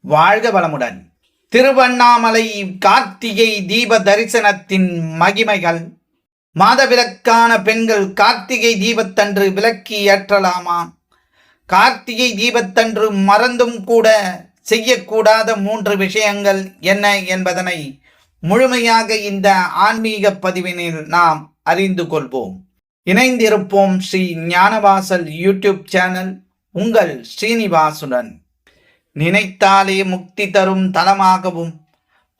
வாழ்க வளமுடன். திருவண்ணாமலை கார்த்திகை தீப தரிசனத்தின் மகிமைகள். மாதவிலக்கான பெண்கள் கார்த்திகை தீபத்தன்று விளக்கி ஏற்றலாமா? கார்த்திகை தீபத்தன்று மறந்தும் கூட செய்யக்கூடாத மூன்று விஷயங்கள் என்ன என்பதனை முழுமையாக இந்த ஆன்மீக பதிவினில் நாம் அறிந்து கொள்வோம். இணைந்திருப்போம் ஸ்ரீ ஞானவாசல் யூடியூப் சேனல். உங்கள் ஸ்ரீனிவாசுடன். நினைத்தாலே முக்தி தரும் தலமாகவும்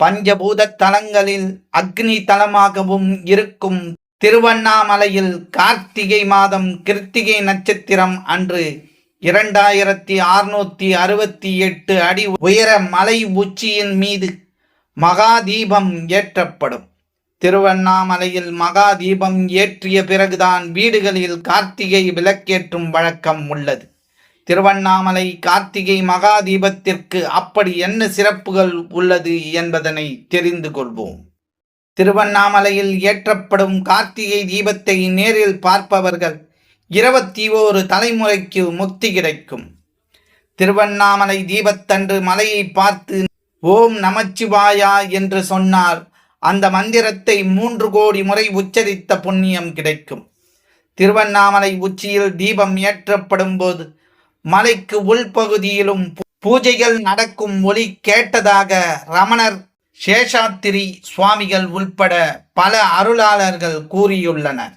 பஞ்சபூத தலங்களில் அக்னி தலமாகவும் இருக்கும் திருவண்ணாமலையில் கார்த்திகை மாதம் கிருத்திகை நட்சத்திரம் அன்று இரண்டாயிரத்தி அறுநூத்தி அறுபத்தி எட்டு அடி உயர மலை உச்சியின் மீது மகாதீபம் ஏற்றப்படும். திருவண்ணாமலையில் மகாதீபம் ஏற்றிய பிறகுதான் வீடுகளில் கார்த்திகை விளக்கேற்றும் வழக்கம் உள்ளது. திருவண்ணாமலை கார்த்திகை மகா தீபத்திற்கு அப்படி என்ன சிறப்புகள் உள்ளது என்பதனை தெரிந்து கொள்வோம். திருவண்ணாமலையில் ஏற்றப்படும் கார்த்திகை தீபத்தை நேரில் பார்ப்பவர்கள் இருபத்தி ஓரு தலைமுறைக்கு முக்தி கிடைக்கும். திருவண்ணாமலை தீபத்தன்று மலையை பார்த்து ஓம் நமச்சிவாயா என்று சொன்னார் அந்த மந்திரத்தை மூன்று கோடி முறை உச்சரித்த புண்ணியம் கிடைக்கும். திருவண்ணாமலை உச்சியில் தீபம் ஏற்றப்படும் போது மலைக்கு உள்பகுதியிலும் பூஜைகள் நடக்கும் ஒலி கேட்டதாக ரமணர் சேஷாத்திரி சுவாமிகள் உள்பட பல அருளாளர்கள் கூறியுள்ளனர்.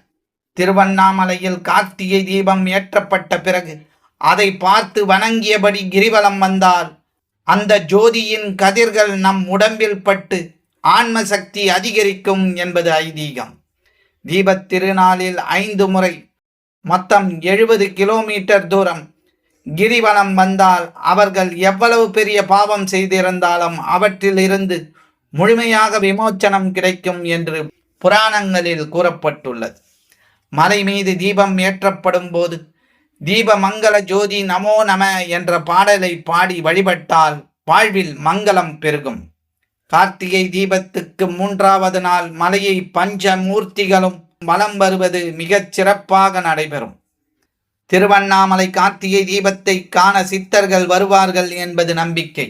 திருவண்ணாமலையில் கார்த்திகை தீபம் ஏற்றப்பட்ட பிறகு அதை பார்த்து வணங்கியபடி கிரிவலம் வந்தால் அந்த ஜோதியின் கதிர்கள் நம் உடம்பில் பட்டு ஆன்ம சக்தி அதிகரிக்கும் என்பது ஐதீகம். தீபத் திருநாளில் ஐந்து முறை மொத்தம் எழுபது கிலோமீட்டர் தூரம் கிரிவலம் வந்தால் அவர்கள் எவ்வளவு பெரிய பாவம் செய்திருந்தாலும் அவற்றிலிருந்து முழுமையாக விமோச்சனம் கிடைக்கும் என்று புராணங்களில் கூறப்பட்டுள்ளது. மலை மீது தீபம் ஏற்றப்படும் போது தீப மங்கள ஜோதி நமோ நம என்ற பாடலை பாடி வழிபட்டால் வாழ்வில் மங்களம் பெருகும். கார்த்திகை தீபத்துக்கு மூன்றாவது நாள் மலையை பஞ்ச மூர்த்திகளும் வலம் வருவது மிகச் சிறப்பாக நடைபெறும். திருவண்ணாமலை கார்த்திகை தீபத்தை காண சித்தர்கள் வருவார்கள் என்பது நம்பிக்கை.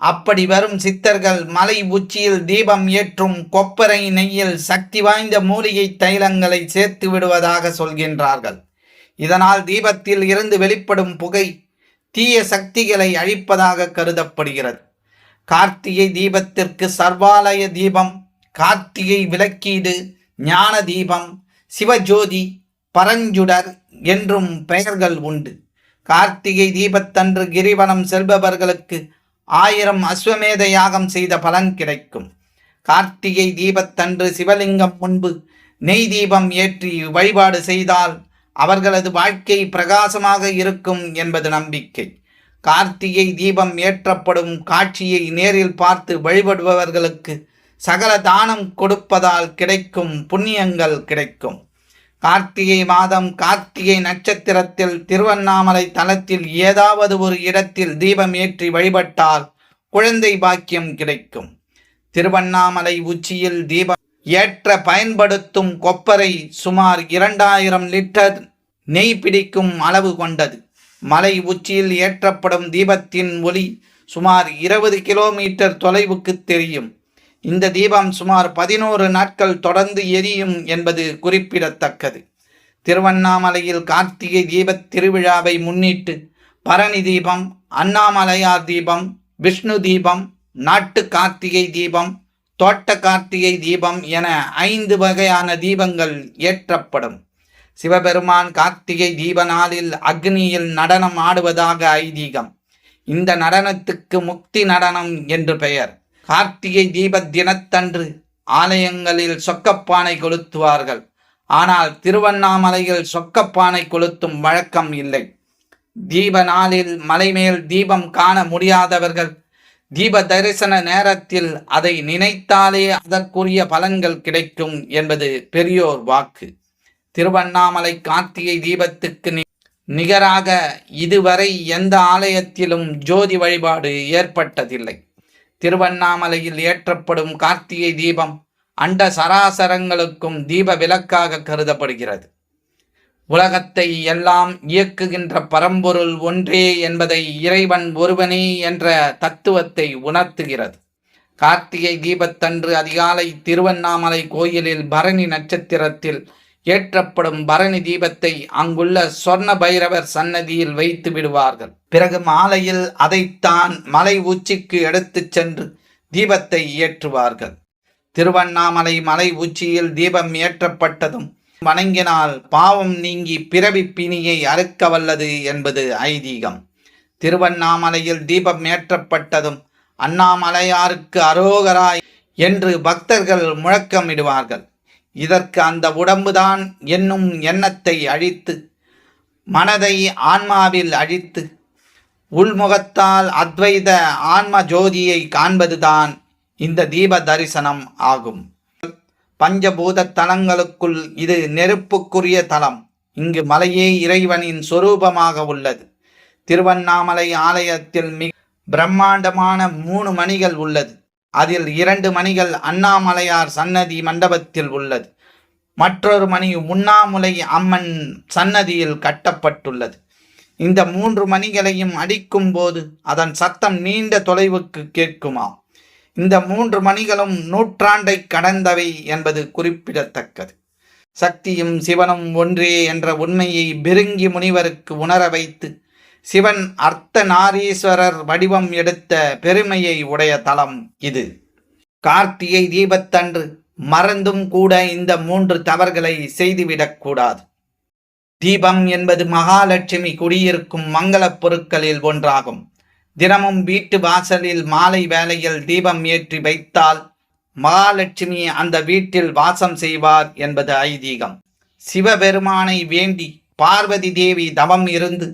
அப்படி வரும் சித்தர்கள் மலை உச்சியில் தீபம் ஏற்றும் கொப்பரை நெய்யில் சக்தி வாய்ந்த மூலிகை தைலங்களை சேர்த்து விடுவதாக சொல்கின்றார்கள். இதனால் தீபத்தில் இருந்து வெளிப்படும் புகை தீய சக்திகளை அழிப்பதாக கருதப்படுகிறது. கார்த்திகை தீபத்திற்கு சர்வாலய தீபம் கார்த்திகை விளக்கீடு ஞான தீபம் சிவஜோதி பரஞ்சுடர் என்றும் பெயர்கள் உண்டு. கார்த்திகை தீபத்தன்று கிரிவனம் செல்பவர்களுக்கு ஆயிரம் அஸ்வமேத யாகம் செய்த பலன் கிடைக்கும். கார்த்திகை தீபத்தன்று சிவலிங்கம் முன்பு நெய் தீபம் ஏற்றி வழிபாடு செய்தால் அவர்களது வாழ்க்கை பிரகாசமாக இருக்கும் என்பது நம்பிக்கை. கார்த்திகை தீபம் ஏற்றப்படும் காட்சியை நேரில் பார்த்து வழிபடுபவர்களுக்கு சகல தானம் கொடுப்பதால் கிடைக்கும் புண்ணியங்கள் கிடைக்கும். கார்த்திகை மாதம் கார்த்திகை நட்சத்திரத்தில் திருவண்ணாமலை தலத்தில் ஏதாவது ஒரு இடத்தில் தீபம் ஏற்றி வழிபட்டால் குழந்தை பாக்கியம் கிடைக்கும். திருவண்ணாமலை உச்சியில் தீபம் ஏற்ற பயன்படுத்தும் கொப்பரை சுமார் இரண்டாயிரம் லிட்டர் நெய் பிடிக்கும் அளவு கொண்டது. மலை உச்சியில் ஏற்றப்படும் தீபத்தின் ஒளி சுமார் இருபது கிலோமீட்டர் தொலைவுக்கு தெரியும். இந்த தீபம் சுமார் பதினோரு நாட்கள் தொடர்ந்து எரியும் என்பது குறிப்பிடத்தக்கது. திருவண்ணாமலையில் கார்த்திகை தீபத் திருவிழாவை முன்னிட்டு பரணி தீபம் அண்ணாமலையார் தீபம் விஷ்ணு தீபம் நாட்டு கார்த்திகை தீபம் தோட்ட கார்த்திகை தீபம் என ஐந்து வகையான தீபங்கள் ஏற்றப்படும். சிவபெருமான் கார்த்திகை தீப நாளில் அக்னியில் நடனம் ஆடுவதாக ஐதீகம். இந்த நடனத்துக்கு முக்தி நடனம் என்று பெயர். கார்த்திகை தீப தினத்தன்று ஆலயங்களில் சொக்கப்பானை கொளுத்துவார்கள். ஆனால் திருவண்ணாமலையில் சொக்கப்பானை கொளுத்தும் வழக்கம் இல்லை. தீப நாளில் மலைமேல் தீபம் காண முடியாதவர்கள் தீப தரிசன நேரத்தில் அதை நினைத்தாலே அதற்குரிய பலன்கள் கிடைக்கும் என்பது பெரியோர் வாக்கு. திருவண்ணாமலை கார்த்திகை தீபத்துக்கு நிகராக இதுவரை எந்த ஆலயத்திலும் ஜோதி வழிபாடு ஏற்பட்டதில்லை. திருவண்ணாமலையில் ஏற்றப்படும் கார்த்திகை தீபம் அண்ட சராசரங்களுக்கும் தீப விளக்காக கருதப்படுகிறது. உலகத்தை எல்லாம் இயக்குகின்ற பரம்பொருள் ஒன்றே என்பதை இறைவன் ஒருவனே என்ற தத்துவத்தை உணர்த்துகிறது. கார்த்திகை தீபத்தன்று அதிகாலை திருவண்ணாமலை கோயிலில் பரணி நட்சத்திரத்தில் ஏற்றப்படும் பரணி தீபத்தை அங்குள்ள சொர்ண பைரவர் சன்னதியில் வைத்து விடுவார்கள். பிறகு மாலையில் அதைத்தான் மலை உச்சிக்கு எடுத்துச் சென்று தீபத்தை ஏற்றுவார்கள். திருவண்ணாமலை மலை உச்சியில் தீபம் ஏற்றப்பட்டதும் வணங்கினால் பாவம் நீங்கி பிறவி பிணியை அறுக்க வல்லது என்பது ஐதீகம். திருவண்ணாமலையில் தீபம் ஏற்றப்பட்டதும் அண்ணாமலையாருக்கு அரோகராய் என்று பக்தர்கள் முழக்கமிடுவார்கள். இதற்கு அந்த உடம்புதான் என்னும் எண்ணத்தை அழித்து மனதை ஆன்மாவில் அழித்து உள்முகத்தால் அத்வைத ஆன்ம ஜோதியை காண்பதுதான் இந்த தீப தரிசனம் ஆகும். பஞ்சபூத தலங்களுக்குள் இது நெருப்புக்குரிய தலம். இங்கு மலையே இறைவனின் சொரூபமாக உள்ளது. திருவண்ணாமலை ஆலயத்தில் மிக பிரம்மாண்டமான மூணு மணிகள் உள்ளது. அதில் இரண்டு மணிகள் அண்ணாமலையார் சன்னதி மண்டபத்தில் உள்ளது. மற்றொரு மணி உண்ணாமுலை அம்மன் சன்னதியில் கட்டப்பட்டுள்ளது. இந்த மூன்று மணிகளையும் அடிக்கும் போது அதன் சத்தம் நீண்ட தொலைவுக்கு கேட்குமாம் இந்த மூன்று மணிகளும் நூற்றாண்டை கடந்தவை என்பது குறிப்பிடத்தக்கது. சக்தியும் சிவனும் ஒன்றே என்ற உண்மையை பெருங்கி முனிவருக்கு உணர வைத்து சிவன் அர்த்த நாரீஸ்வரர் வடிவம் எடுத்த பெருமையை உடைய தலம் இது. கார்த்திகை தீபத்தன்று மறந்தும் கூட இந்த மூன்று தவறுகளை செய்துவிடக்கூடாது தீபம் என்பது மகாலட்சுமி குடியிருக்கும் மங்களப் பொருட்களில் ஒன்றாகும். தினமும் வீட்டு வாசலில் மாலை வேளையில் தீபம் ஏற்றி வைத்தால் மகாலட்சுமி அந்த வீட்டில் வாசம் செய்வார் என்பது ஐதீகம். சிவபெருமானை வேண்டி பார்வதி தேவி தவம் இருந்து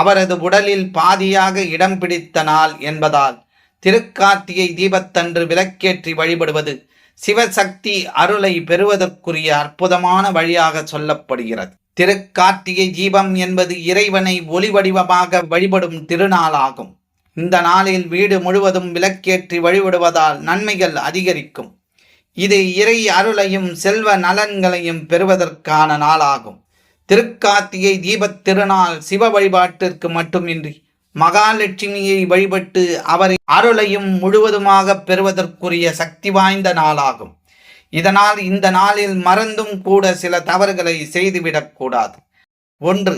அவரது உடலில் பாதியாக இடம் பிடித்த நாள் என்பதால் திருக்கார்த்திகை தீபத்தன்று விளக்கேற்றி வழிபடுவது சிவசக்தி அருளை பெறுவதற்குரிய அற்புதமான வழியாக சொல்லப்படுகிறது. திருக்கார்த்திகை தீபம் என்பது இறைவனை ஒளி வடிவமாக வழிபடும் திருநாளாகும் இந்த நாளில் வீடு முழுவதும் விளக்கேற்றி வழிபடுவதால் நன்மைகள் அதிகரிக்கும். இது இறை அருளையும் செல்வ நலன்களையும் பெறுவதற்கான நாளாகும். திருக்கார்த்திகை தீபத் திருநாள் சிவ வழிபாட்டிற்கு மட்டுமின்றி மகாலட்சுமியை வழிபட்டு அவரின் அருளையும் முழுவதுமாக பெறுவதற்குரிய சக்தி வாய்ந்த நாளாகும். இதனால் இந்த நாளில் மறந்தும் கூட சில தவறுகளை செய்துவிடக்கூடாது ஒன்று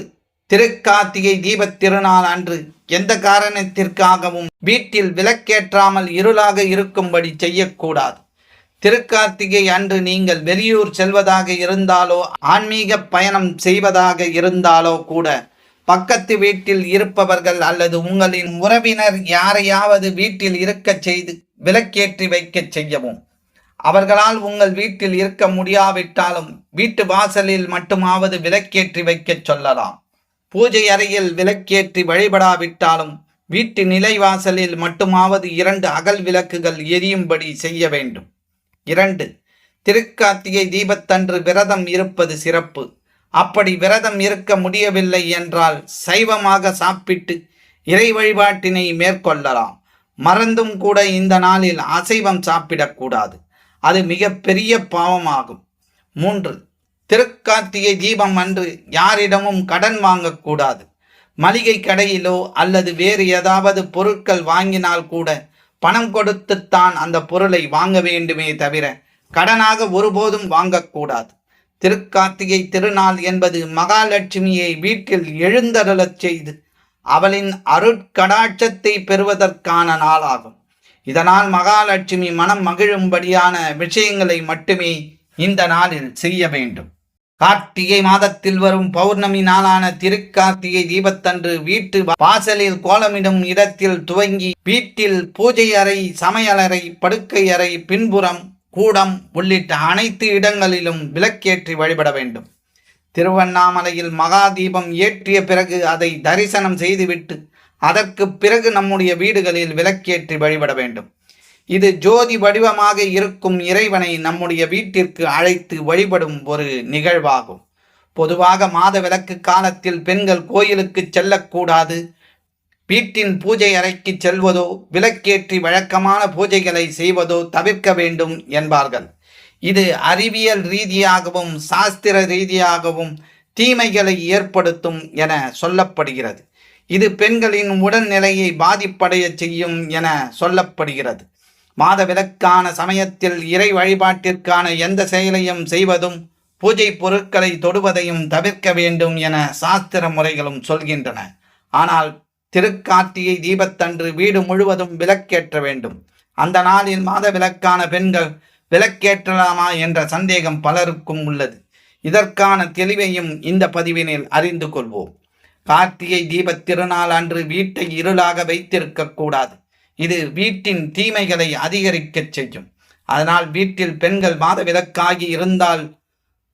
திருக்கார்த்திகை தீபத் திருநாள் அன்று எந்த காரணத்திற்காகவும் வீட்டில் விளக்கேற்றாமல் இருளாக இருக்கும்படி செய்யக்கூடாது. திருக்கார்த்திகை அன்று நீங்கள் வெளியூர் செல்வதாக இருந்தாலோ ஆன்மீக பயணம் செய்வதாக இருந்தாலோ கூட பக்கத்து வீட்டில் இருப்பவர்கள் அல்லது உங்களின் உறவினர் யாரையாவது வீட்டில் இருக்கச் செய்து விலக்கேற்றி வைக்கச் செய்யவும். அவர்களால் உங்கள் வீட்டில் இருக்க முடியாவிட்டாலும் வீட்டு வாசலில் மட்டுமாவது விலக்கேற்றி வைக்கச் சொல்லலாம். பூஜை அறையில் விலக்கேற்றி வழிபடாவிட்டாலும் வீட்டு நிலைவாசலில் மட்டுமாவது இரண்டு அகல் விளக்குகள் எரியும்படி செய்ய வேண்டும். இரண்டு திருக்கார்த்திகை தீபத்தன்று விரதம் இருப்பது சிறப்பு. அப்படி விரதம் இருக்க முடியவில்லை என்றால் சைவமாக சாப்பிட்டு இறை வழிபாட்டினை மேற்கொள்ளலாம். மறந்தும் கூட இந்த நாளில் அசைவம் சாப்பிடக்கூடாது. அது மிக பெரிய பாவமாகும். மூன்று திருக்கார்த்திகை தீபம் அன்று யாரிடமும் கடன் வாங்கக்கூடாது. மளிகை கடையிலோ அல்லது வேறு ஏதாவது பொருட்கள் வாங்கினால் கூட பணம் கொடுத்துத்தான் அந்த பொருளை வாங்க வேண்டுமே தவிர கடனாக ஒருபோதும் வாங்கக்கூடாது. திருக்கார்த்திகை திருநாள் என்பது மகாலட்சுமியை வீட்டில் எழுந்தருளச் செய்து அவளின் அருட்கடாட்சத்தை பெறுவதற்கான நாளாகும். இதனால் மகாலட்சுமி மனம் மகிழும்படியான விஷயங்களை மட்டுமே இந்த நாளில் செய்ய வேண்டும். கார்த்திகை மாதத்தில் வரும் பௌர்ணமி நாளான திருக்கார்த்திகை தீபத்தன்று வீட்டு வாசலில் கோலமிடும் இடத்தில் துவங்கி வீட்டில் பூஜை அறை சமையலறை படுக்கை அறை பின்புறம் கூடம் உள்ளிட்ட அனைத்து இடங்களிலும் விளக்கேற்றி வழிபட வேண்டும். திருவண்ணாமலையில் மகா தீபம் ஏற்றிய பிறகு அதை தரிசனம் செய்துவிட்டு அதற்கு பிறகு நம்முடைய வீடுகளில் விளக்கேற்றி வழிபட வேண்டும். இது ஜோதி வடிவமாக இருக்கும் இறைவனை நம்முடைய வீட்டிற்கு அழைத்து வழிபடும் ஒரு நிகழ்வாகும். பொதுவாக மாத விளக்கு காலத்தில் பெண்கள் கோயிலுக்கு செல்லக்கூடாது. வீட்டின் பூஜை அறைக்கு செல்வதோ விளக்கேற்றி வழக்கமான பூஜைகளை செய்வதோ தவிர்க்க வேண்டும் என்பார்கள். இது அறிவியல் ரீதியாகவும் சாஸ்திர ரீதியாகவும் தீமைகளை ஏற்படுத்தும் என சொல்லப்படுகிறது. இது பெண்களின் உடல்நிலையை பாதிப்படைய செய்யும் என சொல்லப்படுகிறது. மாதவிலக்கான சமயத்தில் இறை வழிபாட்டிற்கான எந்த செயலையும் செய்வதும் பூஜை பொருட்களை தொடுவதையும் தவிர்க்க வேண்டும் என சாஸ்திர முறைகளும் சொல்கின்றன. ஆனால் திருக்கார்த்திகை தீபத்தன்று வீடு முழுவதும் விளக்கேற்ற வேண்டும். அந்த நாளில் மாத விளக்கான பெண்கள் விளக்கேற்றலாமா என்ற சந்தேகம் பலருக்கும் உள்ளது. இதற்கான தெளிவையும் இந்த பதிவினில் அறிந்து கொள்வோம். கார்த்திகை தீபத் திருநாள் அன்று வீட்டை இருளாக வைத்திருக்க கூடாது. இது வீட்டின் தீமைகளை அதிகரிக்கச் செய்யும். அதனால் வீட்டில் பெண்கள் மாதவிலக்காகி இருந்தால்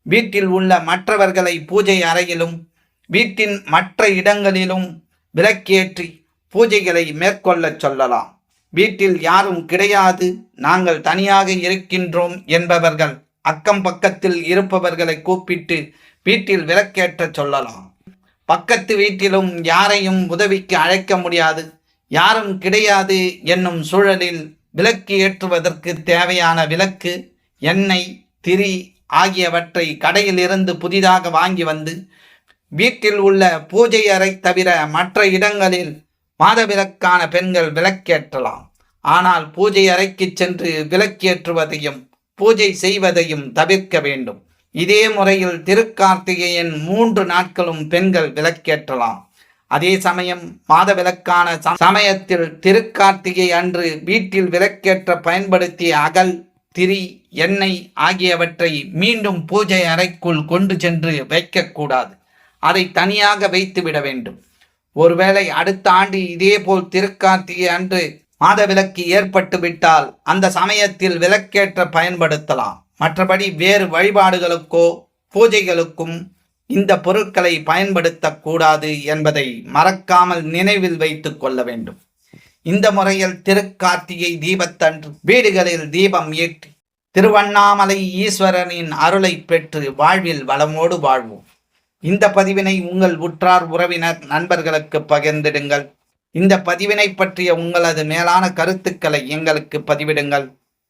வீட்டில் உள்ள மற்றவர்களை பூஜை அறையிலும் வீட்டின் மற்ற இடங்களிலும் விளக்கேற்றி பூஜைகளை மேற்கொள்ளச் சொல்லலாம். வீட்டில் யாரும் கிடையாது நாங்கள் தனியாக இருக்கின்றோம் என்பவர்கள் அக்கம் பக்கத்தில் இருப்பவர்களை கூப்பிட்டு வீட்டில் விளக்கேற்ற சொல்லலாம். பக்கத்து வீட்டிலும் யாரையும் உதவிக்கு அழைக்க முடியாது. யாரும் கிடையாது என்னும் சூழலில் விளக்கு ஏற்றுவதற்கு தேவையான விளக்கு எண்ணெய் திரி ஆகியவற்றை கடையிலிருந்து புதிதாக வாங்கி வந்து வீட்டில் உள்ள பூஜை அறை தவிர மற்ற இடங்களில் மாதவிலக்கான பெண்கள் விளக்கேற்றலாம். ஆனால் பூஜை அறைக்கு சென்று விளக்கேற்றுவதையும் பூஜை செய்வதையும் தவிர்க்க வேண்டும். இதே முறையில் திருக்கார்த்திகையின் மூன்று நாட்களும் பெண்கள் விளக்கேற்றலாம். அதே சமயம் மாதவிலக்கான ச- சமயத்தில் திருக்கார்த்திகை அன்று வீட்டில் விளக்கேற்ற பயன்படுத்திய அகல் திரி எண்ணெய் ஆகியவற்றை மீண்டும் பூஜை அறைக்குள் கொண்டு சென்று வைக்கக்கூடாது. அதை தனியாக வைத்துவிட வேண்டும். ஒருவேளை அடுத்த ஆண்டு இதேபோல் திருக்கார்த்திகை அன்று மாதவிலக்கு ஏற்பட்டு விட்டால் அந்த சமயத்தில் விளக்கேற்ற பயன்படுத்தலாம். மற்றபடி வேறு வழிபாடுகளுக்கோ பூஜைகளுக்கும் இந்த பொருட்களை பயன்படுத்தக்கூடாது என்பதை மறக்காமல் நினைவில் வைத்து கொள்ள வேண்டும். இந்த முறையில் திருக்கார்த்திகை தீபத்தன்று வீடுகளில் தீபம் ஏற்றி திருவண்ணாமலை ஈஸ்வரனின் அருளை பெற்று வாழ்வில் வளமோடு வாழ்வோம். இந்த பதிவினை உங்கள் உற்றார் உறவினர் நண்பர்களுக்கு பகிர்ந்திடுங்கள். இந்த பதிவினை பற்றிய உங்களது மேலான கருத்துக்களை எங்களுக்கு பதிவிடுங்கள்.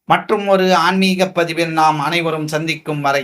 மற்றும் ஒரு ஆன்மீக பதிவில் நாம் அனைவரும் சந்திக்கும் வரை